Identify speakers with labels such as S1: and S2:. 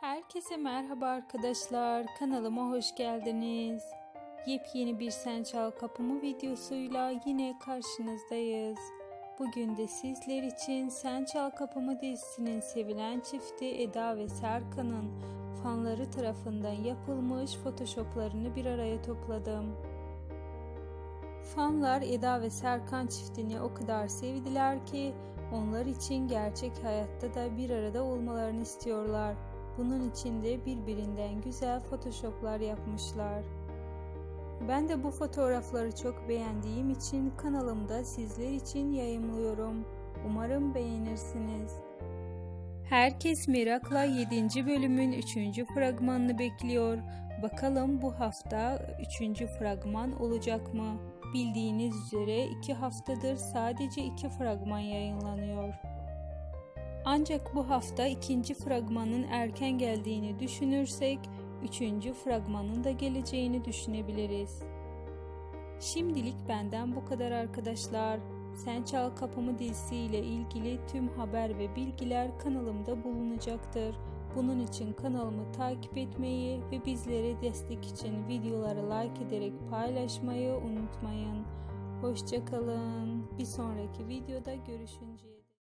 S1: Herkese merhaba arkadaşlar. Kanalıma hoş geldiniz. Yepyeni bir Sen Çal Kapımı videosuyla yine karşınızdayız. Bugün de sizler için Sen Çal Kapımı dizisinin sevilen çifti Eda ve Serkan'ın fanları tarafından yapılmış photoshoplarını bir araya topladım. Fanlar Eda ve Serkan çiftini o kadar sevdiler ki onlar için gerçek hayatta da bir arada olmalarını istiyorlar. Bunun için de birbirinden güzel photoshoplar yapmışlar. Ben de bu fotoğrafları çok beğendiğim için kanalımda sizler için yayımlıyorum. Umarım beğenirsiniz. Herkes merakla 7. bölümün 3. fragmanını bekliyor. Bakalım bu hafta 3. fragman olacak mı? Bildiğiniz üzere 2 haftadır sadece 2 fragman yayınlanıyor. Ancak bu hafta ikinci fragmanın erken geldiğini düşünürsek, üçüncü fragmanın da geleceğini düşünebiliriz. Şimdilik benden bu kadar arkadaşlar. Sen Çal Kapımı dizisi ile ilgili tüm haber ve bilgiler kanalımda bulunacaktır. Bunun için kanalımı takip etmeyi ve bizlere destek için videoları like ederek paylaşmayı unutmayın. Hoşçakalın. Bir sonraki videoda görüşünceye